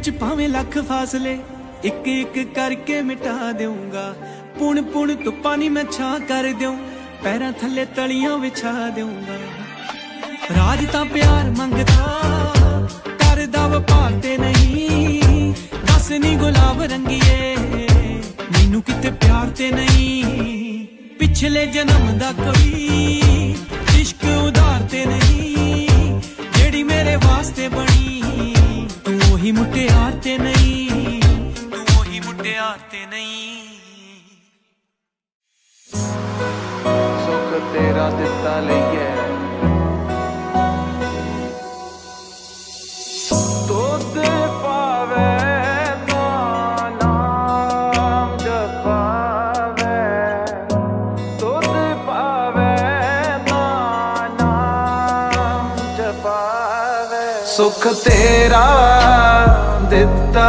ਵਿੱਚ ਭਾਵੇਂ ਲੱਖ ਫਾਸਲੇ, ਇੱਕ ਇੱਕ ਕਰਕੇ ਮਿਟਾ ਦੇਊਂਗਾ। ਪੁਣ ਪੁਣ ਧੁੱਪਾਂ ਨੀ ਮੈਂ ਛਾਂ ਕਰ ਦਿਉ ਪੈਰਾਂ ਥੱਲੇ ਤਲੀਆਂ ਵਿਛਾ ਦੇਊਂਗਾ। ਰਾਜ ਤਾਂ ਪਿਆਰ ਮੰਗਦਾ ਕਰਦਾ ਵਪਾਰ ਤੇ ਨਹੀਂ। ਦੱਸ ਨੀ ਗੁਲਾਬ ਰੰਗੀਏ, ਮੈਨੂੰ ਕਿਤੇ ਪਿਆਰ ਤੇ ਨਹੀਂ। ਪਿਛਲੇ ਜਨਮ ਦਾ ਕੋਈ ਇਸ਼ਕ ਉਧਾਰ ਤੇ ਨਹੀਂ। ਜਿਹੜੀ ਮੇਰੇ ਵਾਸਤੇ ਬਣ ਤੇ ਨਹੀਂ। ਸੁੱਖ ਤੇਰਾ ਦਿੱਤਾ ਲਈਏ ਦੁੱਧ ਪਾਵੇ ਤਾਂ ਨਾਮ ਜਪਾਵੇ ਦੁੱਧ ਪਾਵੇ ਤਾਂ ਨਾਮ ਜਪਾਵੇ ਸੁੱਖ ਤੇਰਾ ਦਿੱਤਾ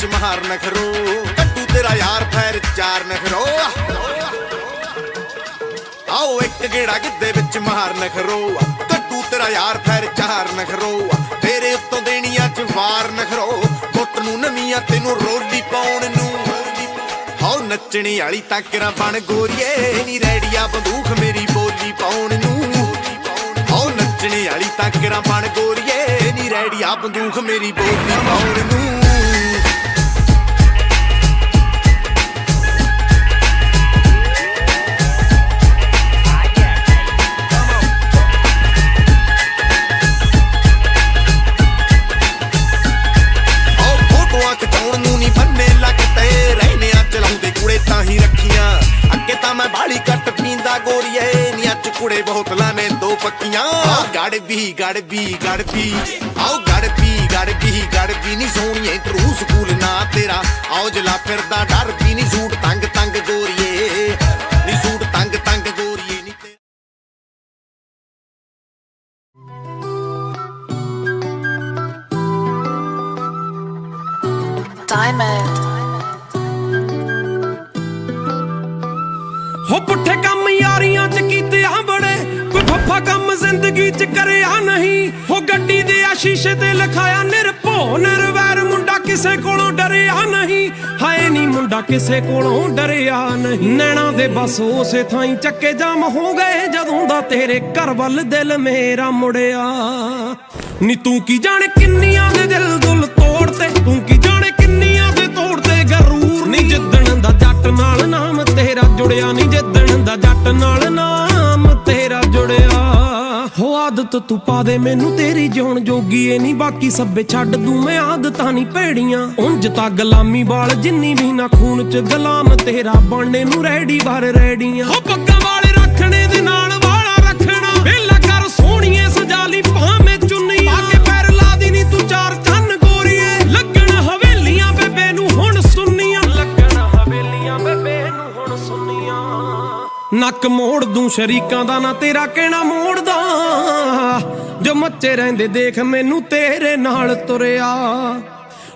ਕਿੱਦੇ ਮਹਾਰ ਨਖਰੋ ਕੱਟੂ ਤੇਰਾ ਯਾਰ, ਫੈਰ ਚਾਰ ਨਖਰੋ ਆਓ ਇੱਕ ਗੇੜਾ ਕਿੱਦੇ ਵਿੱਚ ਮਹਾਰ ਨਖਰੋ ਕੱਟੂ ਤੇਰਾ ਯਾਰ, ਫੈਰ ਚਾਰ ਨਖਰੋ ਤੇਰੇ ਉੱਤੋਂ ਦੇਣੀਆਂ ਚ ਵਾਰ ਨਖਰੋ ਮੁੱਟ ਨੂੰ ਨਵੀਆਂ, ਤੈਨੂੰ ਰੋਲੀ ਪਾਉਣ ਨੂੰ। ਹਾਉ ਨੱਚਣੀ ਵਾਲੀ ਤਾਕਰਾਂ ਬਣ ਗੋਰੀਏ। ਨੀ ਰੈਡੀਆ ਬੰਦੂਖ ਮੇਰੀ ਬੋਲੀ ਪਾਉਣ ਨੂੰ। ਹਾਉ ਨੱਚਣੀ ਵਾਲੀ ਤਾਕਰਾਂ ਬਣ ਗੋਰੀਏ। ਨੀ ਰੈਡੀਆ ਬੰਦੂਖ ਮੇਰੀ ਬੋਲੀ ਪਾਉਣ ਨੂੰ। ਕੁੜੇ ਬਹੁਤ ਲਾਨੇ ਦੋ ਪੱਕੀਆਂ। ਆਓ ਗੜ ਵੀ ਗੜ ਵੀ ਗੜ ਵੀ। ਆਓ ਗੜ ਵੀ ਗੜ ਵੀ ਗੜ ਵੀ ਨਹੀਂ ਸੋਹਣੀਏ ਟਰੂ ਸਕੂਲ ਨਾ ਤੇਰਾ। ਆਓ ਜਲਾ ਫਿਰਦਾ ਡਰ ਵੀ ਨਹੀਂ ਸੂਟ ਤੰਗ ਤੰਗ ਗੋਰੀਏ ਨੀ ਸੂਟ ਤੰਗ ਤੰਗ ਗੋਰੀਏ ਨੀ ਤੇ Diamond. ਹੋ ਪੁੱਠੇ ਕੰਮ ਯਾਰੀਆਂ ਚ ਕੀਤੇ ਆ ਬੜੇ। ਕੋਈ ਫੱਫਾ ਕੰਮ ਜ਼ਿੰਦਗੀ ਚ ਕਰਿਆ ਨਹੀਂ। ਹੋ ਗੱਡੀ ਦੇ ਆ ਸ਼ੀਸ਼ੇ ਤੇ ਲਿਖਾਇਆ ਨਿਰਭੋ ਨਿਰਵੈਰ, ਮੁੰਡਾ ਕਿਸੇ ਕੋਲੋਂ ਡਰਿਆ ਨਹੀਂ। ਹਾਏ ਨਹੀਂ ਮੁੰਡਾ ਕਿਸੇ ਕੋਲੋਂ ਡਰਿਆ ਨਹੀਂ। ਨੈਣਾ ਦੇ ਬਸ ਉਸੇ ਥਾਂ ਹੀ ਚੱਕੇ ਜਾਮ ਹੋ ਗਏ, ਜਦੋਂ ਦਾ ਤੇਰੇ ਘਰ ਵੱਲ ਦਿਲ ਮੇਰਾ ਮੁੜਿਆ। ਨੀ ਤੂੰ ਕੀ ਜਾਣੇ ਕਿੰਨੀਆਂ ਦੇ ਦਿਲ ਦੁੱਲ ਤੋੜਤੇ? ਤੂੰ ਕੀ ਜਾਣੇ ਕਿੰਨੀਆਂ ਦੇ ਤੋੜਤੇ? ਗਰੂਰ ਨੀ ਜਿੱਦਣ ਦਾ ਜੱਟ ਨਾਲ ਨਾ ਤੇਰਾ ਜੁੜਿਆ ਨੀ ਜਿੱਦਣ ਦਾ ਜੱਟ ਨਾਲ ਨਾਮ ਤੇਰਾ ਜੁੜਿਆ। ਹੋ ਆਦਤ ਤੂੰ ਪਾ ਦੇ ਮੈਨੂੰ ਤੇਰੀ ਜਿਉਣ ਜੋਗੀ ਏ ਨਹੀਂ ਬਾਕੀ ਸੱਬੇ ਛੱਡ ਦੂੰ ਮੈਂ ਆਦਤਾਂ ਨਹੀਂ ਭੇੜੀਆਂ। ਉਂਝ ਤਾਂ ਗੁਲਾਮੀ ਵਾਲ ਜਿੰਨੀ ਵੀ ਨਾ ਖੂਨ ਚ ਗੁਲਾਮ, ਤੇਰਾ ਬਣਨੇ ਨੂੰ ਰੈਡੀ ਵਾਰ ਰੈਡੀਆਂ ਹੋ ਪੱਗਾਂ ਨੱਕ ਮੋੜ ਦੂੰ ਸ਼ਰੀਕਾਂ ਦਾ ਨਾ ਤੇਰਾ ਕਹਿਣਾ ਮੋੜਦਾ। ਜੋ ਮੱਚੇ ਰਹਿੰਦੇ ਦੇਖ ਮੈਨੂੰ ਤੇਰੇ ਨਾਲ ਤੁਰਿਆ।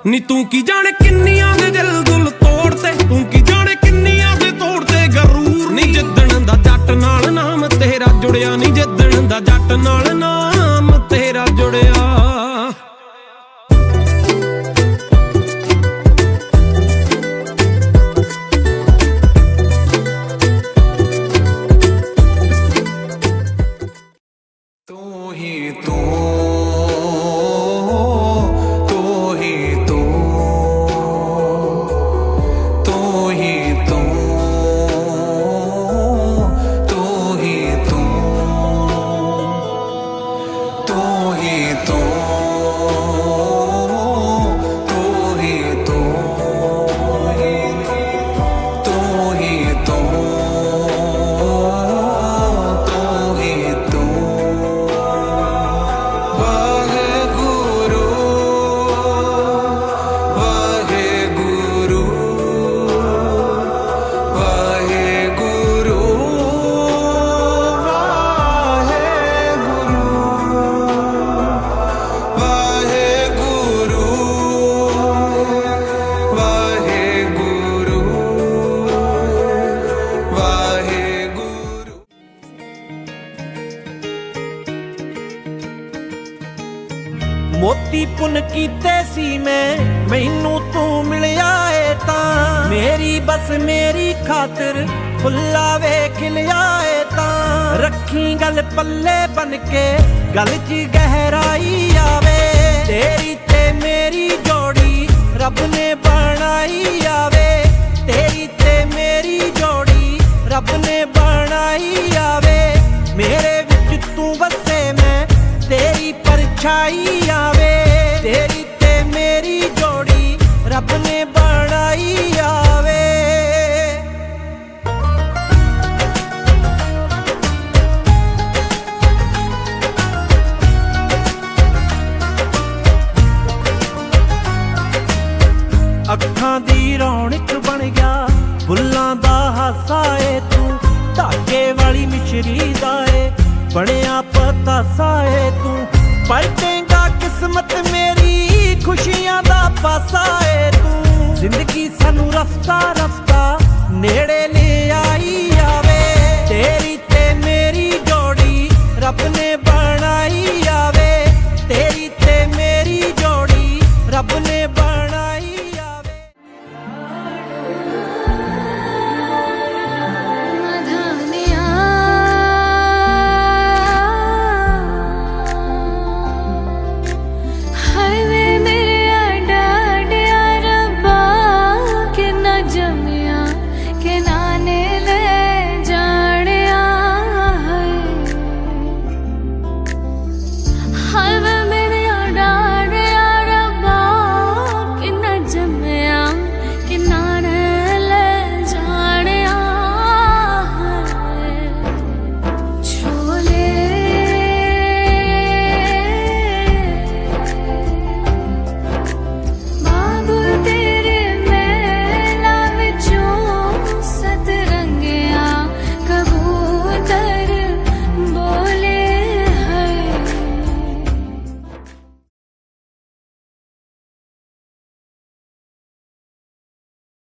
ਨੀ ਤੂੰ ਕੀ ਜਾਣੇ ਕਿੰਨੀਆਂ ਦੇ ਦਿਲ ਦੁੱਲ ਤੋੜਤੇ, ਤੂੰ ਕੀ ਜਾਣੇ ਕਿੰਨੀਆਂ ਦੇ ਤੋੜਤੇ ਗਰੂਰ। ਨੀ ਜਿੱਦਣ ਦਾ ਜੱਟ ਨਾਲ ਨਾਮ ਤੇਰਾ ਜੁੜਿਆ, ਨੀ ਜਿੱਦਣ ਦਾ ਜੱਟ ਨਾਲ ਨਾਮ ਤੇਰਾ ਜੁੜਿਆ। ਮੋਤੀ ਪੁੰਨ ਕੀਤੇ ਸੀ ਮੈਂ, ਮੈਨੂੰ ਤੂੰ ਮਿਲਿਆ ਏ ਤਾਂ। ਮੇਰੀ ਬਸ ਮੇਰੀ ਖਾਤਰ ਫੁੱਲਾ ਵੇ ਖਿਲਿਆ ਏ ਤਾਂ। ਰੱਖੀ ਗੱਲ ਪੱਲੇ ਬਨ ਕੇ, ਗੱਲ 'ਚ ਗਹਿਰਾਈ ਫੁੱਲਾਂ ਏ ਤੂੰ, ਧਾਗੇ ਵਾਲੀ ਮਿਸ਼ਰੀ ਦਾ ਏ। ਬਣਿਆ ਪਤਾਸਾ ਏ ਤੂੰ, ਪਲਟੇਗਾ ਕਿਸਮਤ ਮੇਰੀ, ਖੁਸ਼ੀਆਂ ਦਾ ਪਾਸਾ ਏ ਤੂੰ। ਜ਼ਿੰਦਗੀ ਸਾਨੂੰ ਰਫਤਾ ਰਫਤਾ ਨੇੜੇ